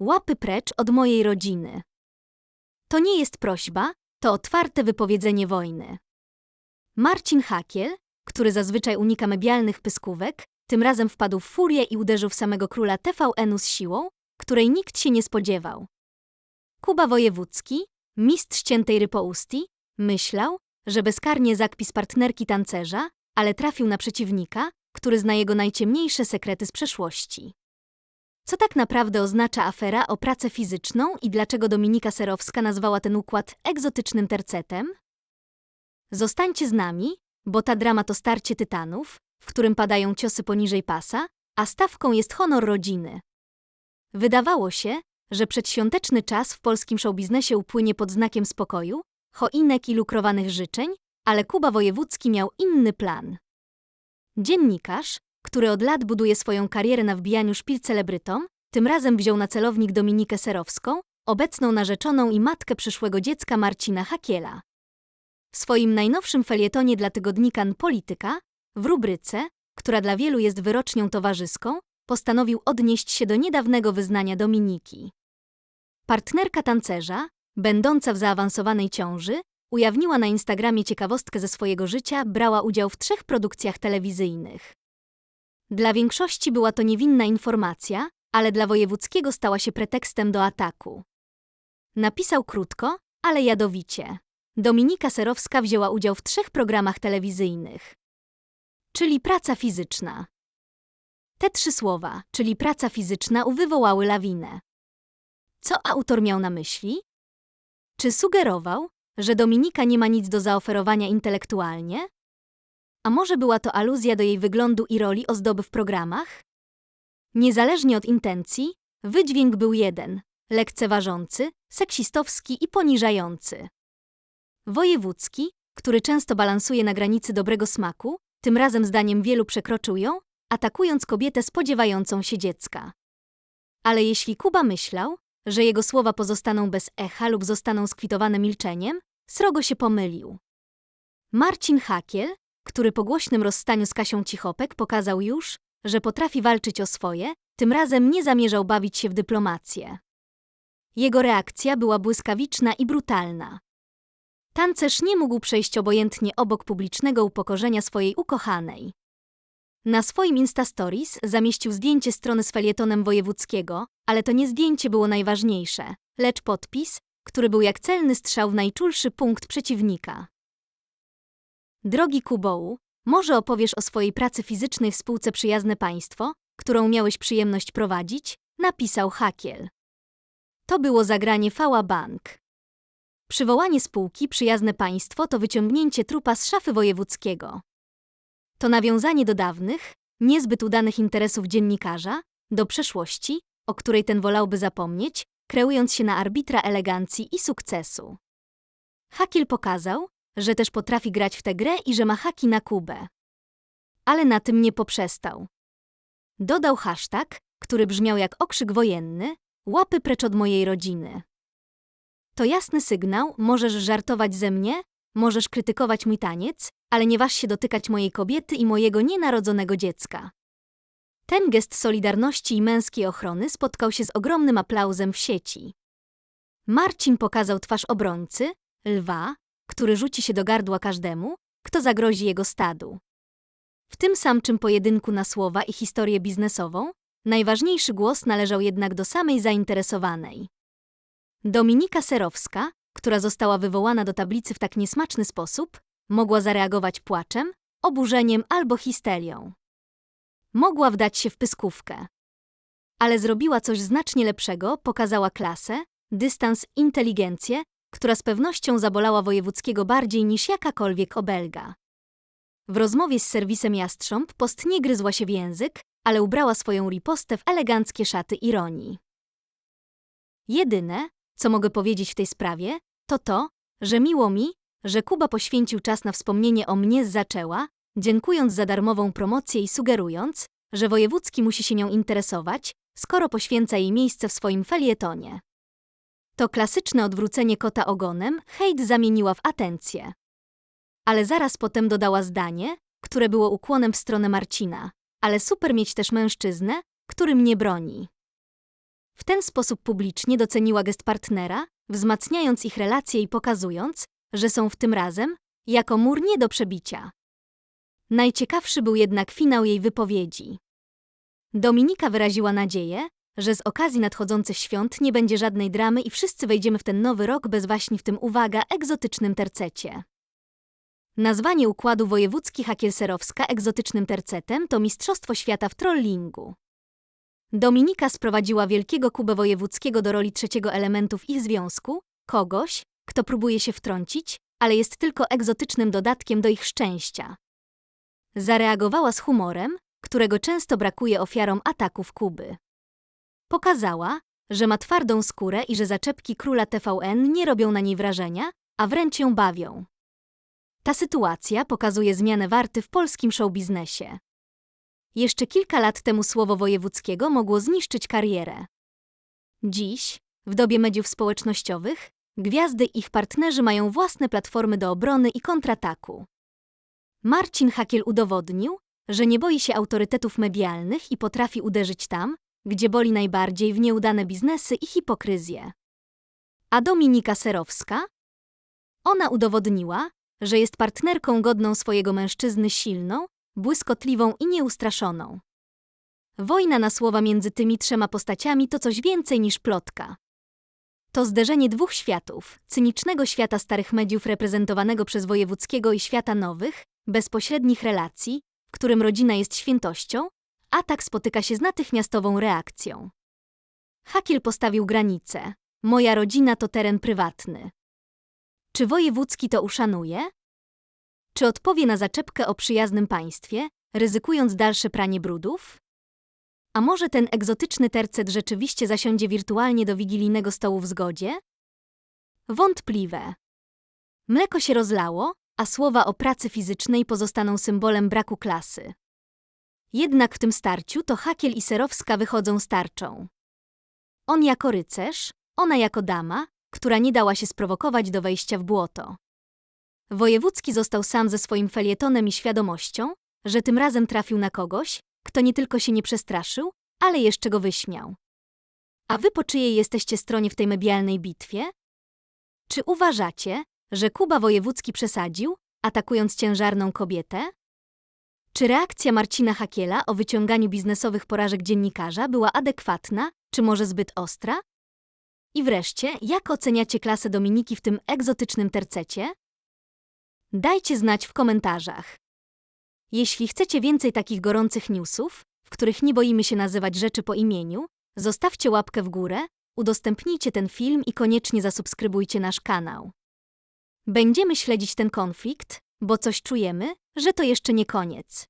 Łapy precz od mojej rodziny. To nie jest prośba, to otwarte wypowiedzenie wojny. Marcin Hakiel, który zazwyczaj unika medialnych pyskówek, tym razem wpadł w furię i uderzył w samego króla TVN-u z siłą, której nikt się nie spodziewał. Kuba Wojewódzki, mistrz ciętej rypousti, myślał, że bezkarnie zakpi z partnerki tancerza, ale trafił na przeciwnika, który zna jego najciemniejsze sekrety z przeszłości. Co tak naprawdę oznacza afera o pracę fizyczną i dlaczego Dominika Serowska nazwała ten układ egzotycznym tercetem? Zostańcie z nami, bo ta drama to starcie tytanów, w którym padają ciosy poniżej pasa, a stawką jest honor rodziny. Wydawało się, że przedświąteczny czas w polskim showbiznesie upłynie pod znakiem spokoju, choinek i lukrowanych życzeń, ale Kuba Wojewódzki miał inny plan. Dziennikarz, który od lat buduje swoją karierę na wbijaniu szpil celebrytom, tym razem wziął na celownik Dominikę Serowską, obecną narzeczoną i matkę przyszłego dziecka Marcina Hakiela. W swoim najnowszym felietonie dla tygodnika Polityka, w rubryce, która dla wielu jest wyrocznią towarzyską, postanowił odnieść się do niedawnego wyznania Dominiki. Partnerka tancerza, będąca w zaawansowanej ciąży, ujawniła na Instagramie ciekawostkę ze swojego życia, brała udział w trzech produkcjach telewizyjnych. Dla większości była to niewinna informacja, ale dla Wojewódzkiego stała się pretekstem do ataku. Napisał krótko, ale jadowicie. Dominika Serowska wzięła udział w trzech programach telewizyjnych. Czyli praca fizyczna. Te trzy słowa, czyli praca fizyczna, wywołały lawinę. Co autor miał na myśli? Czy sugerował, że Dominika nie ma nic do zaoferowania intelektualnie? A może była to aluzja do jej wyglądu i roli ozdoby w programach? Niezależnie od intencji, wydźwięk był jeden lekceważący, seksistowski i poniżający. Wojewódzki, który często balansuje na granicy dobrego smaku, tym razem zdaniem wielu przekroczył ją, atakując kobietę spodziewającą się dziecka. Ale jeśli Kuba myślał, że jego słowa pozostaną bez echa lub zostaną skwitowane milczeniem, srogo się pomylił. Marcin Hakiel, który po głośnym rozstaniu z Kasią Cichopek pokazał już, że potrafi walczyć o swoje, tym razem nie zamierzał bawić się w dyplomację. Jego reakcja była błyskawiczna i brutalna. Tancerz nie mógł przejść obojętnie obok publicznego upokorzenia swojej ukochanej. Na swoim Instastories zamieścił zdjęcie strony z felietonem wojewódzkiego, ale to nie zdjęcie było najważniejsze, lecz podpis, który był jak celny strzał w najczulszy punkt przeciwnika. Drogi Kubołu, może opowiesz o swojej pracy fizycznej w spółce Przyjazne Państwo, którą miałeś przyjemność prowadzić? Napisał Hakiel. To było zagranie Fała Bank. Przywołanie spółki Przyjazne Państwo to wyciągnięcie trupa z szafy wojewódzkiego. To nawiązanie do dawnych, niezbyt udanych interesów dziennikarza, do przeszłości, o której ten wolałby zapomnieć, kreując się na arbitra elegancji i sukcesu. Hakiel pokazał, że też potrafi grać w tę grę i że ma haki na Kubę. Ale na tym nie poprzestał. Dodał hashtag, który brzmiał jak okrzyk wojenny, łapy precz od mojej rodziny. To jasny sygnał, możesz żartować ze mnie, możesz krytykować mój taniec, ale nie waż się dotykać mojej kobiety i mojego nienarodzonego dziecka. Ten gest solidarności i męskiej ochrony spotkał się z ogromnym aplauzem w sieci. Marcin pokazał twarz obrońcy, lwa, który rzuci się do gardła każdemu, kto zagrozi jego stadu. W tym samczym pojedynku na słowa i historię biznesową, najważniejszy głos należał jednak do samej zainteresowanej. Dominika Serowska, która została wywołana do tablicy w tak niesmaczny sposób, mogła zareagować płaczem, oburzeniem albo histerią. Mogła wdać się w pyskówkę. Ale zrobiła coś znacznie lepszego, pokazała klasę, dystans, inteligencję, która z pewnością zabolała Wojewódzkiego bardziej niż jakakolwiek obelga. W rozmowie z serwisem Jastrząb post nie gryzła się w język, ale ubrała swoją ripostę w eleganckie szaty ironii. Jedyne, co mogę powiedzieć w tej sprawie, to to, że miło mi, że Kuba poświęcił czas na wspomnienie o mnie z zaczęła, dziękując za darmową promocję i sugerując, że Wojewódzki musi się nią interesować, skoro poświęca jej miejsce w swoim felietonie. To klasyczne odwrócenie kota ogonem hejt zamieniła w atencję. Ale zaraz potem dodała zdanie, które było ukłonem w stronę Marcina. Ale super mieć też mężczyznę, który mnie broni. W ten sposób publicznie doceniła gest partnera, wzmacniając ich relacje i pokazując, że są w tym razem jako mur nie do przebicia. Najciekawszy był jednak finał jej wypowiedzi. Dominika wyraziła nadzieję, że z okazji nadchodzących świąt nie będzie żadnej dramy i wszyscy wejdziemy w ten nowy rok bez waśni w tym uwaga egzotycznym tercecie. Nazwanie układu wojewódzki Hakielserowska egzotycznym tercetem to Mistrzostwo Świata w trollingu. Dominika sprowadziła wielkiego Kubę Wojewódzkiego do roli trzeciego elementu w ich związku, kogoś, kto próbuje się wtrącić, ale jest tylko egzotycznym dodatkiem do ich szczęścia. Zareagowała z humorem, którego często brakuje ofiarom ataków Kuby. Pokazała, że ma twardą skórę i że zaczepki króla TVN nie robią na niej wrażenia, a wręcz ją bawią. Ta sytuacja pokazuje zmianę warty w polskim showbiznesie. Jeszcze kilka lat temu słowo wojewódzkiego mogło zniszczyć karierę. Dziś, w dobie mediów społecznościowych, gwiazdy i ich partnerzy mają własne platformy do obrony i kontrataku. Marcin Hakiel udowodnił, że nie boi się autorytetów medialnych i potrafi uderzyć tam, gdzie boli najbardziej w nieudane biznesy i hipokryzję. A Dominika Serowska? Ona udowodniła, że jest partnerką godną swojego mężczyzny silną, błyskotliwą i nieustraszoną. Wojna na słowa między tymi trzema postaciami to coś więcej niż plotka. To zderzenie dwóch światów, cynicznego świata starych mediów reprezentowanego przez Wojewódzkiego i świata nowych, bezpośrednich relacji, w którym rodzina jest świętością, atak spotyka się z natychmiastową reakcją. Hakiel postawił granicę. Moja rodzina to teren prywatny. Czy Wojewódzki to uszanuje? Czy odpowie na zaczepkę o przyjaznym państwie, ryzykując dalsze pranie brudów? A może ten egzotyczny tercet rzeczywiście zasiądzie wirtualnie do wigilijnego stołu w zgodzie? Wątpliwe. Mleko się rozlało, a słowa o pracy fizycznej pozostaną symbolem braku klasy. Jednak w tym starciu to Hakiel i Serowska wychodzą starczą. On jako rycerz, ona jako dama, która nie dała się sprowokować do wejścia w błoto. Wojewódzki został sam ze swoim felietonem i świadomością, że tym razem trafił na kogoś, kto nie tylko się nie przestraszył, ale jeszcze go wyśmiał. A wy po czyjej jesteście stronie w tej medialnej bitwie? Czy uważacie, że Kuba Wojewódzki przesadził, atakując ciężarną kobietę? Czy reakcja Marcina Hakiela o wyciąganiu biznesowych porażek dziennikarza była adekwatna, czy może zbyt ostra? I wreszcie, jak oceniacie klasę Dominiki w tym egzotycznym tercecie? Dajcie znać w komentarzach. Jeśli chcecie więcej takich gorących newsów, w których nie boimy się nazywać rzeczy po imieniu, zostawcie łapkę w górę, udostępnijcie ten film i koniecznie zasubskrybujcie nasz kanał. Będziemy śledzić ten konflikt, bo coś czujemy, że to jeszcze nie koniec.